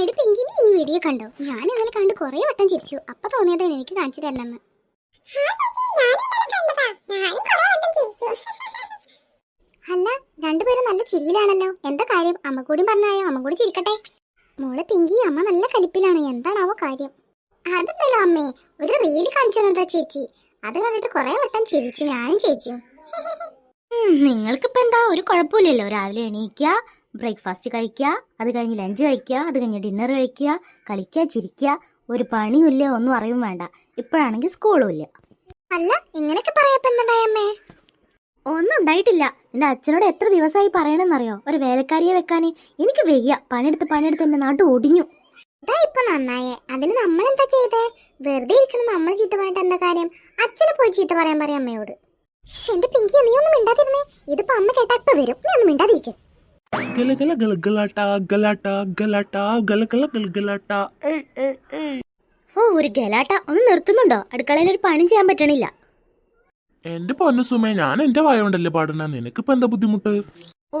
എടി പിങ്കിനി ഈ വീഡിയോ കണ്ടോ? ഞാൻ ഇന്നലെ കണ്ട് കുറെ വട്ടം ചിരിച്ചു. അപ്പൊ തോന്നിയത് എനിക്ക് കാണിച്ചു തരണമെന്ന്. അല്ല രണ്ടുപേരും നല്ല ചിരിയിലാണല്ലോ. എന്താ കാര്യം? അമ്മ കൂടി പറഞ്ഞായോ? അമ്മ കൂടി ചിരിക്കട്ടെ. മോളെ പിങ്കി അമ്മ നല്ല കലിപ്പിലാണ്. എന്താണാവോ കാര്യം? അതെന്നല്ലോ അമ്മേ? ഒരു റീൽ കാണിച്ചു തന്നതാ ചേച്ചി? അത് കണ്ടിട്ട് കുറെ വട്ടം ചിരിച്ചു. ഞാനും ചേച്ചിയും. നിങ്ങൾക്കിപ്പോ എന്താ? ഒരു കുഴപ്പമില്ലല്ലോ. രാവിലെ എണീക്കുക ബ്രേക്ക്ഫാസ്റ്റ് കഴിക്കുക അത് കഴിഞ്ഞ് ലഞ്ച് കഴിക്കുക അത് കഴിഞ്ഞ് ഡിന്നർ കഴിക്കുക കളിക്കുക ചിരിക്കുക ഒരു പണിയുമില്ല ഒന്നും അറിയും വേണ്ട. ഇപ്പോഴാണെങ്കിൽ സ്കൂളും ഇല്ല. അല്ല ഇങ്ങനെയൊക്കെ പറയാപ്പ എന്തായമ്മേ ഒന്നും ഉണ്ടായിട്ടില്ല. എന്റെ അച്ഛനോട് എത്ര ദിവസമായി പറയണമെന്നറിയോ ഒരു വേലക്കാരിയെ വെക്കാന്. എനിക്ക് വയ്യ. പണിയെടുത്ത് പണിയെടുത്ത് എന്റെ നാട്ടു ഒടിഞ്ഞു. ഇതാ ഇപ്പൊ നന്നായേ. അതിന് നമ്മൾ എന്താ ചെയ്തേ? വെറുതെ ഇരിക്കണം നമ്മൾ ചീത്ത പറഞ്ഞിട്ട് എന്താ കാര്യം? അച്ഛനെ പോയി ചീത്ത പറയാൻ പറയാം അമ്മയോട്. എന്റെ പിങ്കി നീ ഒന്നും മിണ്ടാതിരുന്നേ. ഇതിപ്പോ അമ്മ കേട്ടാ ഇപ്പൊ വരും. നീ ഒന്നും മിണ്ടാതിരിക്കെ. ഗല ഗല ഗല ഗലാട്ട ഗലാട്ട ഗലാട്ട ഗല ഗല ഗല ഗലാട്ട ഏയ് ഏയ് ഏയ്. ഓ ഒരു ഗലാട്ട ഒന്ന് നിർത്തുന്നുണ്ടോ? അടുക്കളയിൽ ഒരു പണി ചെയ്യാൻ പറ്റണില്ല. എന്റെ പൊന്നു സുമേ ഞാൻ എന്റെ വായ കൊണ്ടല്ലേ പാടുന്ന? നിനക്കിപ്പോ എന്താ ബുദ്ധിമുട്ട്?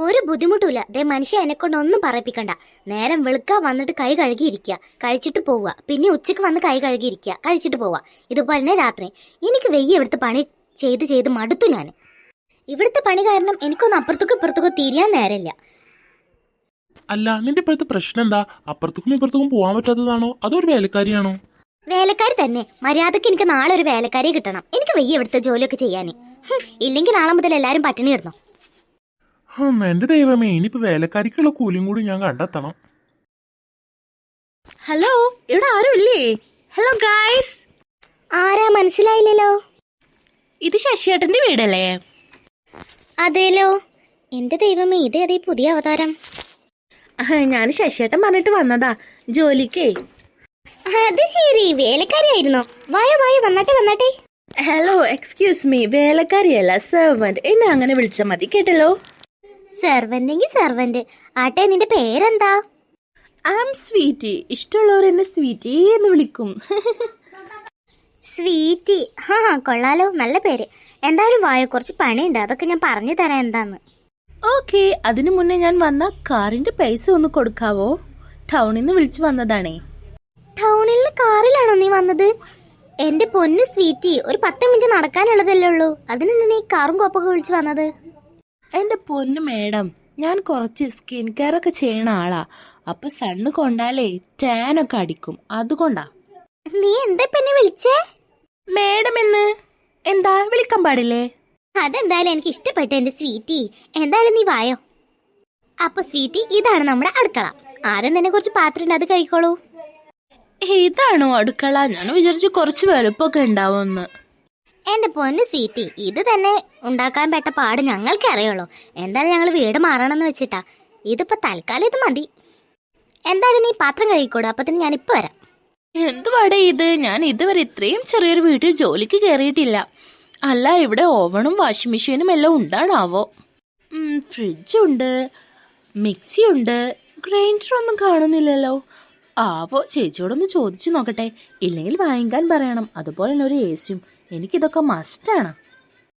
ഒരു ബുദ്ധിമുട്ടുമില്ല. ദേ മനുഷ്യ എന്നെ കൊണ്ട് ഒന്നും പറയിപ്പിക്കണ്ട. നേരം വെളുക്ക വന്നിട്ട് കൈ കഴുകിയിരിക്കുക കഴിച്ചിട്ട് പോവുക. പിന്നെ ഉച്ചയ്ക്ക് വന്ന് കൈ കഴുകിയിരിക്കുക കഴിച്ചിട്ട് പോവുക. ഇതുപോലെ തന്നെ രാത്രി. എനിക്ക് വെയ്യ ഇവിടുത്തെ പണി ചെയ്ത് ചെയ്ത് മടുത്തു ഞാൻ ഇവിടുത്തെ പണി കാരണം എനിക്കൊന്നും അപ്പുറത്തൊക്കെ ഇപ്പുറത്തൊക്കെ തിരിയാൻ നേരമില്ല. അല്ല നിന്റെ ഇപ്പോഴത്തെ പ്രശ്നം എന്താ? അപ്പുറത്തേക്കും ഇപ്പുറത്തേക്കും പോവാൻ പറ്റാത്തതാണോ? അതോ ഒരു വേലക്കാരിയാണോ? വേലക്കാരി തന്നെ. മര്യാദയ്ക്ക് എനിക്ക് നാളെ ഒരു വേലക്കാരിയെ കിട്ടണം. എനിക്ക് വെയ്യ ഇവിടുത്തെ ജോലിയൊക്കെ ചെയ്യാൻ ഇല്ലെങ്കിൽ നാളെ മുതൽ എല്ലാരും പട്ടിണി കിടന്നു. ഹും, എന്റെ ദൈവമേ ഇനിയിപ്പോ വേലക്കാരിക്കുള്ള കൂലിയും കൂടി ഞാൻ കണ്ടെത്തണം. ഹലോ ഇവിടെ ഇല്ലേ? ഹലോ ഗായ്സ് ആരാ മനസ്സിലായില്ലല്ലോ? ഇത് ശശിയേട്ടന്റെ വീടല്ലേ? അതേലോ. എന്റെ ദൈവമേ ഇതേ അതേ പുതിയ അവതാരം? ഞാൻ ശശിയേട്ടൻ പറഞ്ഞിട്ട് വന്നതാ. ജോലിക്കേ. അത് ശരി. വേലക്കാരിയായിരുന്നോ? വായ വായ. വന്നാട്ടെ വന്നാട്ടെ. ഹലോ എക്സ്ക്യൂസ് മീ വേലക്കാരിയല്ല സെർവന്റ് എന്നെ അങ്ങനെ വിളിച്ചാൽ മതി കേട്ടല്ലോ? സെർവന്റെങ്കിൽ സെർവന്റ് ആട്ടെ നിന്റെ പേരെന്താ? ഐ ആം സ്വീറ്റി ഇഷ്ടമുള്ളവർ എന്നെ സ്വീറ്റി എന്ന് വിളിക്കും. സ്വീറ്റി ഹാ കൊള്ളാലോ. നല്ല പേര്. എന്തായാലും വായ കുറച്ച് പണിയുണ്ട്. അതൊക്കെ ഞാൻ പറഞ്ഞു തരാം എന്താന്ന്. ഓക്കെ അതിനു മുന്നേ ഞാൻ വന്ന കാറിന്റെ പൈസ ഒന്ന് കൊടുക്കാവോ? ടൗണിൽ നിന്ന് വിളിച്ചു വന്നതാണേ. ടൗണിൽ നിന്ന് കാറിലാണോ നീ വന്നത്? എന്റെ പൊന്നു സ്വീറ്റി ഒരു പത്ത് മിനിറ്റ് നടക്കാനുള്ളതല്ലേ ഉള്ളൂ. അതിന് നീ കാറും കോപ്പൊക്കെ വിളിച്ചു വന്നത്? എന്റെ പൊന്നു മേഡം ഞാൻ കുറച്ച് സ്കിൻ കെയർ ഒക്കെ ചെയ്യണ ആളാ. അപ്പൊ സണ്ണ് കൊണ്ടാലേ ടാൻ ഒക്കെ അടിക്കും. അതുകൊണ്ടാ. നീ എന്താ പിന്നെ വിളിച്ചേ? മേഡം എന്ന് എന്താ വിളിക്കാൻ പാടില്ലേ? അതെന്തായാലും എനിക്ക് ഇഷ്ടപ്പെട്ടു എന്റെ സ്വീറ്റി. എന്തായാലും നീ വായോ? അപ്പൊ സ്വീറ്റി ഇതാണ് നമ്മുടെ അടുക്കള. ആദ്യം തന്നെ കുറച്ച് പാത്രം ഉണ്ട് അത് കഴിക്കോളൂ. ഇതാണോ അടുക്കള? ഞാൻ വിചാരിച്ചു കുറച്ച് വലുപ്പമൊക്കെ ഉണ്ടാവുമെന്ന്. എന്റെ പൊന്ന് സ്വീറ്റി ഇത് തന്നെ ഉണ്ടാക്കാൻ പെട്ട പാട് ഞങ്ങൾക്ക് അറിയുള്ളൂ. എന്തായാലും ഞങ്ങൾ വീട് മാറണമെന്ന് വെച്ചിട്ടാ. ഇതിപ്പോ തൽക്കാലം ഇത് മതി. എന്തായാലും നീ പാത്രം കഴിക്കൂടാ അപ്പത്തിന് ഞാൻ ഇപ്പൊ വരാം. എന്തുവാടേ ഇത്? ഞാൻ ഇതുവരെ ഇത്രയും ചെറിയൊരു വീട്ടിൽ ജോലിക്ക് കയറിയിട്ടില്ല. അല്ല ഇവിടെ ഓവണും വാഷിംഗ് മെഷീനും എല്ലാം ഉണ്ടാണാവോ? ഫ്രിഡ്ജുണ്ട് മിക്സി ഉണ്ട് ഗ്രൈൻഡർ ഒന്നും കാണുന്നില്ലല്ലോ. ആവോ ചേച്ചിയോടൊന്ന് ചോദിച്ചു നോക്കട്ടെ. ഇല്ലെങ്കിൽ വാങ്ങിക്കാൻ പറയണം. അതുപോലെ തന്നെ ഒരു എ സിയും എനിക്കിതൊക്കെ മസ്റ്റാണ്